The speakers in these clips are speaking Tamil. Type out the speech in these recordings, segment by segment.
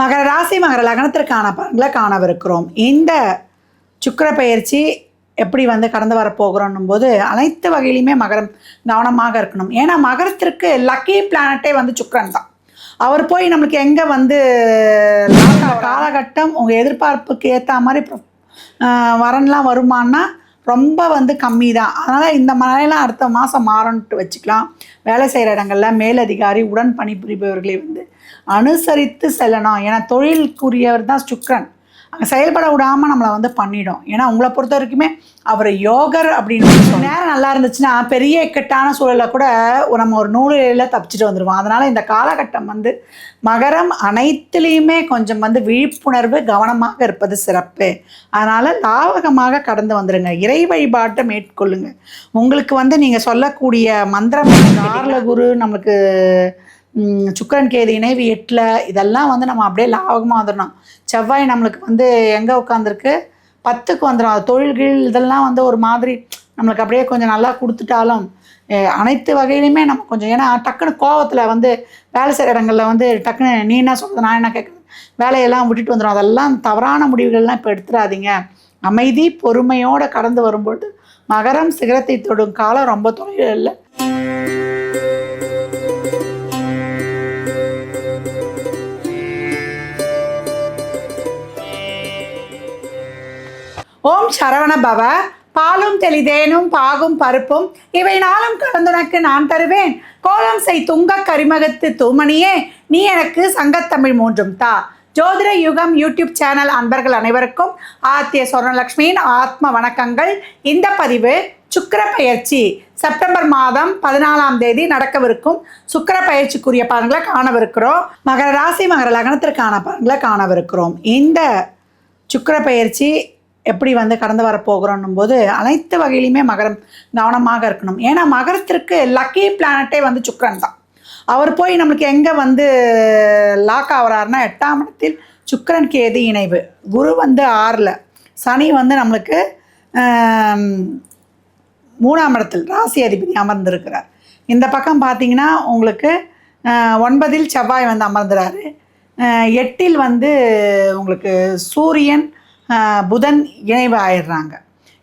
மகர ராசி மகர லக்னத்திற்கான பலன்களை காணவிருக்கிறோம். இந்த சுக்கிர பயிற்சி எப்படி வந்து கடந்து வரப்போகிறோன்னும் போது அனைத்து வகையிலுமே மகரம் கவனமாக இருக்கணும். ஏன்னா மகரத்திற்கு லக்கி பிளானட்டே வந்து சுக்கிரன் தான். அவர் போய் நம்மளுக்கு எங்கே வந்து காலகட்டம் உங்கள் எதிர்பார்ப்புக்கு ஏற்ற மாதிரி வரன்லாம் வருமானா ரொம்ப வந்து கம்மி தான். அதனால் இந்த மழையெல்லாம் அடுத்த மாதம் மாறன்ட்டு வச்சுக்கலாம். வேலை செய்கிற இடங்கள்ல மேலதிகாரி உடன் பணிபுரிபவர்களை வந்து அனுசரித்து செல்லணும். ஏன்னா தொழிலுக்குரியவர் தான் சுக்ரன் அங்கே செயல்பட விடாமல் நம்மளை வந்து பண்ணிடும். ஏன்னா உங்களை பொறுத்த வரைக்குமே அவர் யோகர் அப்படின்னு. நேரம் நல்லா இருந்துச்சுன்னா பெரிய இக்கட்டான சூழலில் கூட நம்ம ஒரு நூலில் தப்பிச்சுட்டு வந்துடுவோம் அதனால் இந்த காலகட்டம் வந்து மகரம் அனைத்துலேயுமே கொஞ்சம் வந்து விழிப்புணர்வு கவனமாக இருப்பது சிறப்பு. அதனால் லாவகமாக கடந்து வந்துடுங்க இறை வழிபாட்டை மேற்கொள்ளுங்க. உங்களுக்கு வந்து நீங்கள் சொல்லக்கூடிய மந்திரம் கார்ல குரு நம்மளுக்கு சுக்கரன் கேது இணைவு எட்டில் இதெல்லாம் வந்து நம்ம அப்படியே லாபகமாக வந்துடணும். செவ்வாய் நம்மளுக்கு வந்து எங்கே உட்காந்துருக்கு பத்துக்கு வந்துடும் அது தொழில்கள் இதெல்லாம் வந்து ஒரு மாதிரி நம்மளுக்கு அப்படியே கொஞ்சம் நல்லா கொடுத்துட்டாலும் அனைத்து வகையிலையுமே நம்ம கொஞ்சம் ஏன்னா டக்குன்னு கோவத்தில் வந்து வேலை செய்கிற இடங்களில் வந்து டக்குன்னு நீ என்ன சொல்கிறது நான் என்ன கேட்குறது வேலையெல்லாம் விட்டுட்டு வந்துடும் அதெல்லாம் தவறான முடிவுகள்லாம் இப்போ எடுத்துடாதீங்க. அமைதி பொறுமையோடு கடந்து வரும்பொழுது மகரம் சிகரத்தை தொடும் காலம் ரொம்ப தொலைவில் இல்லை. ஓம் சரவண பவ. பாலும் தெளிதேனும் பாகும் பருப்பும் இவை நாளும் கலந்துனக்கு நான் தருவேன். கோலம் செய் துங்க கரிமகத்து தூமணியே நீ எனக்கு சங்கத்தமிழ் மூன்றும் தா. ஜோதிட யுகம் யூடியூப் சேனல் அன்பர்கள் அனைவருக்கும் ஆத்திய சொர்ணலக்ஷ்மியின் ஆத்ம வணக்கங்கள். இந்த பதிவு சுக்கர பயிற்சி. செப்டம்பர் மாதம் பதினாலாம் தேதி நடக்கவிருக்கும் சுக்கிர பயிற்சிக்குரிய பலன்களை காணவிருக்கிறோம். மகர ராசி மகர லக்னத்திற்கான பலன்களை காணவிருக்கிறோம். இந்த சுக்கர பயிற்சி எப்படி வந்து கடந்து வரப்போகிறோன்னும் போது அனைத்து வகையிலையுமே மகரம் கவனமாக இருக்கணும். ஏன்னா மகரத்திற்கு லக்கி பிளானட்டே வந்து சுக்கரன் தான். அவர் போய் நம்மளுக்கு எங்கே வந்து லாக் ஆகிறாருன்னா எட்டாம் இடத்தில் சுக்கிரன் கேது இணைவு. குரு வந்து ஆறில். சனி வந்து நம்மளுக்கு மூணாம் இடத்தில் ராசி அதிபதி அமர்ந்திருக்கிறார். இந்த பக்கம் பார்த்தீங்கன்னா உங்களுக்கு ஒன்பதில் செவ்வாய் வந்து அமர்ந்துறாரு எட்டில் வந்து உங்களுக்கு சூரியன் புதன் இணைவு ஆயிடுறாங்க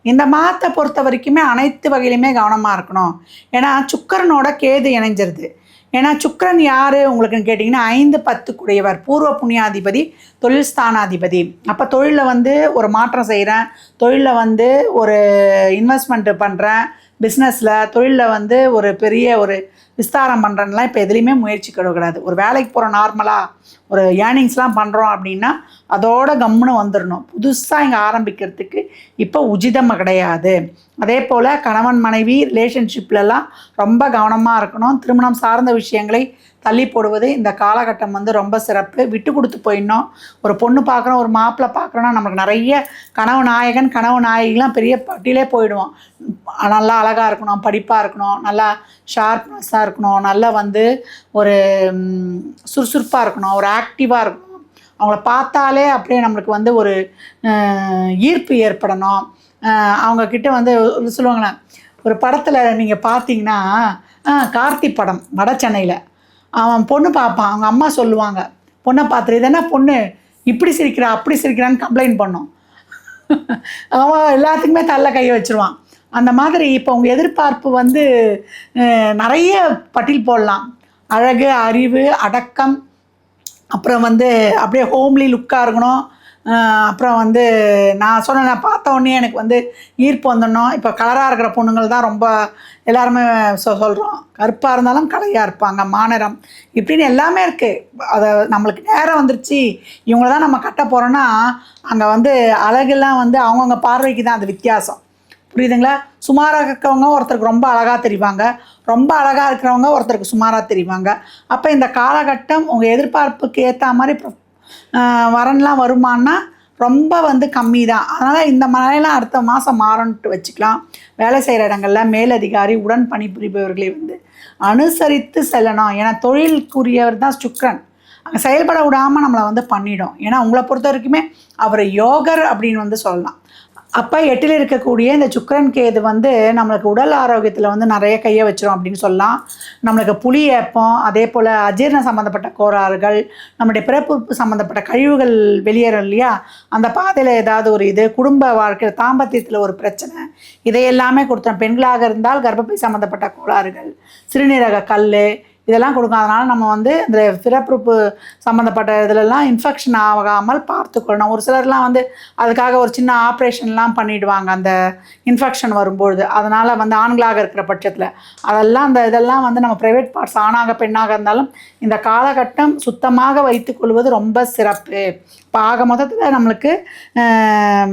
இந்த மாதத்தை பொறுத்த வரைக்குமே அனைத்து வகையிலுமே கவனமாக இருக்கணும். ஏன்னா சுக்கரனோட கேது இணைஞ்சிருது. ஏன்னா சுக்கிரன் யார் உங்களுக்குன்னு கேட்டிங்கன்னா ஐந்து பத்து குடையவர் பூர்வ புண்ணியாதிபதி தொழில் ஸ்தானாதிபதி. அப்போ தொழிலில் வந்து ஒரு மாற்றம் செய்கிறேன் தொழிலில் வந்து ஒரு இன்வெஸ்ட்மெண்ட்டு பண்ணுறேன் பிஸ்னஸில் தொழிலில் வந்து ஒரு பெரிய ஒரு விஸ்தாரம் பண்ணுறேன்லாம் இப்போ எதுலேயுமே முயற்சி கிடையாது ஒரு வேலைக்கு போகிறோம் நார்மலாக ஒரு ஏர்னிங்ஸ்லாம் பண்ணுறோம் அப்படின்னா அதோட கம்முன்னு வந்துடணும் புதுசாக இங்கே ஆரம்பிக்கிறதுக்கு இப்போ உச்சிதம் கிடையாது. அதே போல் கணவன் மனைவி ரிலேஷன்ஷிப்லலாம் ரொம்ப கவனமாக இருக்கணும். திருமணம் சார்ந்த விஷயங்களை தள்ளி போடுவது இந்த காலகட்டம் வந்து ரொம்ப சிறப்பு. விட்டு கொடுத்து போயிடணும். ஒரு பொண்ணு பார்க்குறோம் ஒரு மாப்பிள்ளை பார்க்குறோன்னா நமக்கு நிறைய கனவு நாயகன் கனவு நாயகிலாம் பெரிய பட்டியலே போயிடுவோம் நல்லா அழகாக இருக்கணும் படிப்பாக இருக்கணும் நல்லா ஷார்ப்னஸாக இருக்கணும் நல்லா வந்து ஒரு சுறுசுறுப்பாக இருக்கணும் ஒரு ஆக்டிவாக இருக்கணும். அவங்கள பார்த்தாலே அப்படியே நம்மளுக்கு வந்து ஒரு ஈர்ப்பு ஏற்படணும். அவங்கக்கிட்ட வந்து சொல்லுவாங்கண்ணா ஒரு படத்தில் நீங்கள் பார்த்தீங்கன்னா கார்த்தி படம் வட சென்னையில். அவன் பொண்ணு பார்ப்பான். அவங்க அம்மா சொல்லுவாங்க. பொண்ணை பார்த்துட்டு இது பொண்ணு? இப்படி சிரிக்கிறா அப்படி சிரிக்கிறான்னு கம்ப்ளைண்ட் பண்ணும். அவன் எல்லாத்துக்குமே தள்ள கையை வச்சுருவான். அந்த மாதிரி இப்போ உங்கள் எதிர்பார்ப்பு வந்து நிறைய பட்டியல் போடலாம். அழகு அறிவு அடக்கம் அப்புறம் வந்து அப்படியே ஹோம்லி லுக்காக இருக்கணும். அப்புறம் வந்து நான் சொன்னேன் நான் பார்த்த உடனே எனக்கு வந்து ஈர்ப்பு வந்துடணும். இப்போ கலராக இருக்கிற பொண்ணுங்கள் தான் ரொம்ப எல்லாருமே சொ சொல்கிறோம் கருப்பாக இருந்தாலும் கலையாக இருப்பாங்க மாநிறம் இப்படின்னு எல்லாமே இருக்குது அதை நம்மளுக்கு நேரம் வந்துருச்சு. இவங்கள தான் நம்ம கட்ட போகிறோன்னா அங்கே வந்து அழகெல்லாம் வந்து அவங்கவுங்க பார்வைக்கு தான் அது வித்தியாசம். புரியுதுங்களா? சுமாராக இருக்கிறவங்க ஒருத்தருக்கு ரொம்ப அழகாக தெரிவாங்க. ரொம்ப அழகாக இருக்கிறவங்க ஒருத்தருக்கு சுமாராக தெரிவாங்க. அப்போ இந்த காலகட்டம் உங்கள் எதிர்பார்ப்புக்கு ஏற்ற மாதிரி வரன்லாம் வருமானா ரொம்ப வந்து கம்மி தான் அதனால் இந்த மழையெல்லாம் அடுத்த மாதம் மாறன்ட்டு வச்சுக்கலாம். வேலை செய்கிற இடங்களில் மேலதிகாரி உடன் பணிபுரிபவர்களை வந்து அனுசரித்து செல்லணும். ஏன்னா தொழிலுக்குரியவர் தான் சுக்ரன் அங்கே செயல்பட விடாமல் நம்மளை வந்து பண்ணிடும். ஏன்னா உங்களை பொறுத்த வரைக்குமே அவர் யோகர் அப்படின்னு வந்து சொல்லலாம். அப்போ எட்டில் இருக்கக்கூடிய இந்த சுக்கரன் கேது வந்து நம்மளுக்கு உடல் ஆரோக்கியத்தில் வந்து நிறைய கையை வச்சிரும் அப்படின்னு சொல்லலாம். நம்மளுக்கு புளி ஏப்பம் அதே போல் அஜீரண சம்மந்தப்பட்ட கோளாறுகள் நம்முடைய பிறப்பு சம்மந்தப்பட்ட கழிவுகள் வெளியேறும் இல்லையா? அந்த பாதையில் ஏதாவது ஒரு இது குடும்ப வாழ்க்கையில் தாம்பத்தியத்தில் ஒரு பிரச்சனை இதையெல்லாமே கொடுத்தோம் பெண்களாக இருந்தால் கர்ப்பப்பை சம்மந்தப்பட்ட கோளாறுகள் சிறுநீரக கல் இதெல்லாம் கொடுக்கும். அதனால் நம்ம வந்து இந்த பிறப்புறுப்பு சம்மந்தப்பட்ட இதிலெல்லாம் இன்ஃபெக்ஷன் ஆகாமல் பார்த்துக்கொள்ளணும். ஒரு சிலர்லாம் வந்து அதுக்காக ஒரு சின்ன ஆப்ரேஷன்லாம் பண்ணிவிடுவாங்க அந்த இன்ஃபெக்ஷன் வரும்பொழுது. அதனால் வந்து ஆண்களாக இருக்கிற பட்சத்தில். அதெல்லாம் அந்த இதெல்லாம் வந்து நம்ம ப்ரைவேட் பார்ட்ஸ் ஆணாக பெண்ணாக இருந்தாலும் இந்த காலகட்டம் சுத்தமாக வைத்துக்கொள்வது ரொம்ப சிறப்பு. இப்போ ஆக மொத்தத்தில் நம்மளுக்கு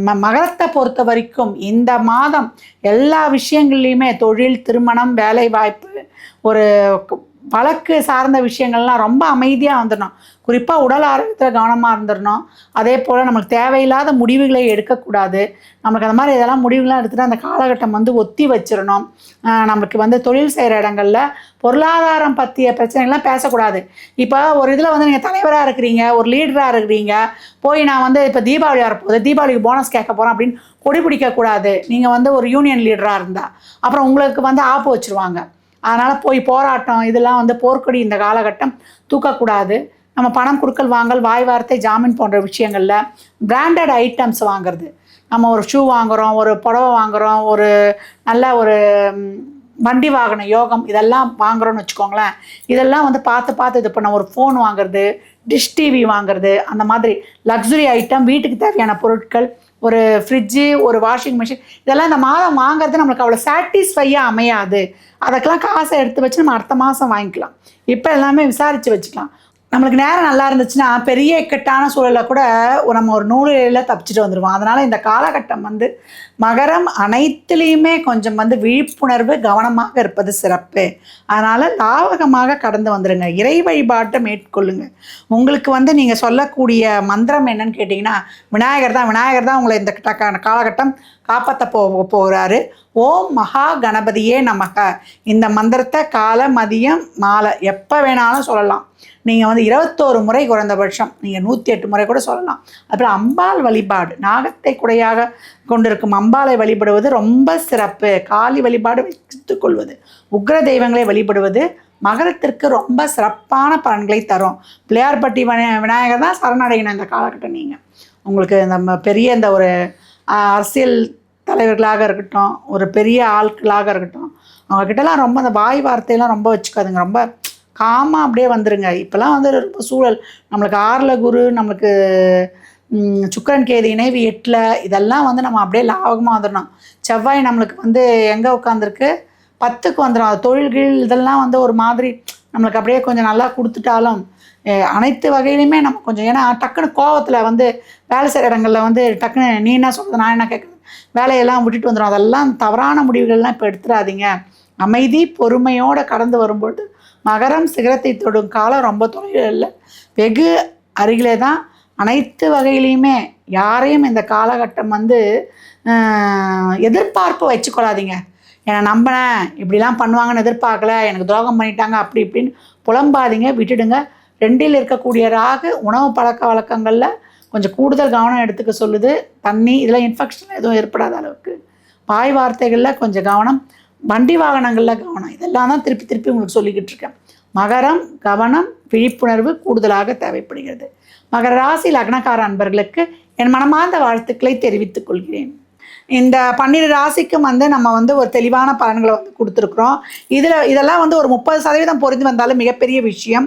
ம மகரத்தை பொறுத்த வரைக்கும் இந்த மாதம் எல்லா விஷயங்கள்லையுமே தொழில் திருமணம் வேலை வாய்ப்பு ஒரு வழக்கு சார்ந்த விஷயங்கள்லாம் ரொம்ப அமைதியாக வந்துடணும். குறிப்பாக உடல் ஆரோக்கியத்தில் கவனமாக இருந்துடணும். அதே போல் நமக்கு தேவையில்லாத முடிவுகளை எடுக்கக்கூடாது. நமக்கு அந்த மாதிரி இதெல்லாம் முடிவுகள்லாம் எடுத்துகிட்டு அந்த காலகட்டம் வந்து ஒத்தி வச்சிடணும். நம்மளுக்கு நமக்கு வந்து தொழில் செய்கிற இடங்களில் பொருளாதாரம் பற்றிய பிரச்சனைகள்லாம் பேசக்கூடாது. இப்போ ஒரு இதில் வந்து நீங்கள் தலைவராக இருக்கிறீங்க ஒரு லீடராக இருக்கிறீங்க போய் நான் வந்து இப்போ தீபாவளி வரப்போகுது தீபாவளிக்கு போனஸ் கேட்க போகிறேன் அப்படின்னு கொடி பிடிக்கக்கூடாது. நீங்கள் வந்து ஒரு யூனியன் லீடராக இருந்தால் அப்புறம் உங்களுக்கு வந்து ஆப்பு வச்சுருவாங்க. அதனால் போய் போராட்டம் இதெல்லாம் வந்து போர்க்கொடி இந்த காலகட்டம். தூக்கக்கூடாது. நம்ம பணம் கொடுக்கல் வாங்கல் வாய் வார்த்தை ஜாமீன் போன்ற விஷயங்களில் பிராண்டட் ஐட்டம்ஸ் வாங்குறது. நம்ம ஒரு ஷூ வாங்குகிறோம் ஒரு புடவை வாங்குகிறோம் ஒரு நல்ல ஒரு வண்டி வாகன யோகம் இதெல்லாம் வாங்குறோம்னு வச்சுக்கோங்களேன். இதெல்லாம் வந்து பார்த்து பார்த்து இது பண்ண ஒரு ஃபோன் வாங்குறது டிஷ் டிவி வாங்குறது அந்த மாதிரி லக்ஸுரி ஐட்டம் வீட்டுக்கு தேவையான பொருட்கள் ஒரு ஃப்ரிட்ஜு ஒரு வாஷிங் மிஷின் இதெல்லாம் இந்த மாதம் வாங்குறது நம்மளுக்கு அவ்வளோ சாட்டிஸ்ஃபையாக அமையாது. அதுக்கெல்லாம் காசை எடுத்து வச்சு நம்ம அடுத்த மாதம் வாங்கிக்கலாம். இப்போ எல்லாமே விசாரித்து வச்சுக்கலாம். நம்மளுக்கு நேரம் நல்லா இருந்துச்சுன்னா பெரிய இக்கட்டான சூழலில் கூட நம்ம ஒரு நூலில் தப்பிச்சுட்டு வந்துடுவோம் அதனால் இந்த காலகட்டம் வந்து மகரம் அனைத்துலேயுமே கொஞ்சம் வந்து விழிப்புணர்வு கவனமாக இருப்பது சிறப்பு. அதனால் லாவகமாக கடந்து வந்துடுங்க இறை வழிபாட்டை மேற்கொள்ளுங்க. உங்களுக்கு வந்து நீங்கள் சொல்லக்கூடிய மந்திரம் என்னன்னு கேட்டிங்கன்னா விநாயகர் தான் விநாயகர் தான் உங்களை இந்த கட்ட- காலகட்டம் காப்பாற்ற போ போகிறாரு ஓம் மகா கணபதியே நமக. இந்த மந்திரத்தை காலை மதியம் மாலை எப்போ வேணாலும் சொல்லலாம். நீங்கள் வந்து இருபத்தோரு முறை குறைந்தபட்சம் நீங்கள் நூற்றி எட்டு முறை கூட சொல்லலாம். அப்புறம் அம்பாள் வழிபாடு நாகத்தை குடையாக கொண்டிருக்கும். அம்பாளை வழிபடுவது ரொம்ப சிறப்பு. காளி வழிபாடு வைத்துக் கொள்வது. உக்ர தெய்வங்களை வழிபடுவது மகரத்திற்கு ரொம்ப சிறப்பான பலன்களை தரும். பிள்ளையார்பட்டி விநாய- விநாயகர் தான் சரணடையணும் இந்த காலகட்டம் நீங்கள் உங்களுக்கு நம்ம பெரிய இந்த ஒரு அரசியல் தலைவர்களாக இருக்கட்டும் ஒரு பெரிய ஆட்களாக இருக்கட்டும் அவங்கக்கிட்டலாம் ரொம்ப அந்த வாய் வார்த்தையெல்லாம் ரொம்ப வச்சுக்காதுங்க. ரொம்ப காமாக அப்படியே வந்துருங்க. இப்போல்லாம் வந்து ரொம்ப சூழல். நம்மளுக்கு ஆறில் குரு நம்மளுக்கு சுக்கரன் கேது இணைவு எட்டில் இதெல்லாம் வந்து நம்ம அப்படியே லாபகமாக வந்துடணும். செவ்வாய் நம்மளுக்கு வந்து எங்கே உட்காந்துருக்கு பத்துக்கு வந்துடும் அது தொழில்கள் இதெல்லாம் வந்து ஒரு மாதிரி நம்மளுக்கு அப்படியே கொஞ்சம் நல்லா கொடுத்துட்டாலும் அனைத்து வகையிலையுமே நம்ம கொஞ்சம் ஏன்னா டக்குன்னு கோவத்தில் வந்து வேலை செய்கிற இடங்களில் வந்து டக்குன்னு நீ என்ன சொல்கிறது நான் என்ன கேட்குறது வேலையெல்லாம் விட்டுட்டு வந்துடும் அதெல்லாம் தவறான முடிவுகள்லாம் இப்போ எடுத்துடாதீங்க. அமைதி பொறுமையோடு கடந்து வரும்பொழுது மகரம் சிகரத்தை தொடும் காலம் ரொம்ப தொலைவில் இல்லை. வெகு அருகிலே தான் அனைத்து வகையிலையுமே யாரையும் இந்த காலகட்டம் வந்து எதிர்பார்ப்பு வச்சுக்கொள்ளாதீங்க. என்னை நம்பினேன் இப்படிலாம் பண்ணுவாங்கன்னு எதிர்பார்க்கல எனக்கு துரோகம் பண்ணிட்டாங்க அப்படி இப்படின்னு புலம்பாதீங்க விட்டுடுங்க. ரெண்டில் இருக்கக்கூடிய ராகு உணவு பழக்க வழக்கங்களில் கொஞ்சம் கூடுதல் கவனம் எடுத்துக்க சொல்லுது. தண்ணி இதெல்லாம் இன்ஃபெக்ஷன் எதுவும் ஏற்படாத அளவுக்கு. வாய் வார்த்தைகளில் கொஞ்சம் கவனம் வண்டி வாகனங்களில் கவனம். இதெல்லாம் தான் திருப்பி திருப்பி உங்களுக்கு சொல்லிக்கிட்டு இருக்கேன். மகரம் கவனம் விழிப்புணர்வு கூடுதலாக தேவைப்படுகிறது. மகர ராசி லக்னக்கார அன்பர்களுக்கு என் மனமார்ந்த வாழ்த்துக்களை தெரிவித்துக் கொள்கிறேன். இந்த பன்னிரு ராசிக்கும் வந்து நம்ம வந்து ஒரு தெளிவான பலன்களை வந்து கொடுத்துருக்குறோம். இதில் இதெல்லாம் வந்து ஒரு முப்பது சதவீதம் பொருந்து வந்தாலும் மிகப்பெரிய விஷயம்.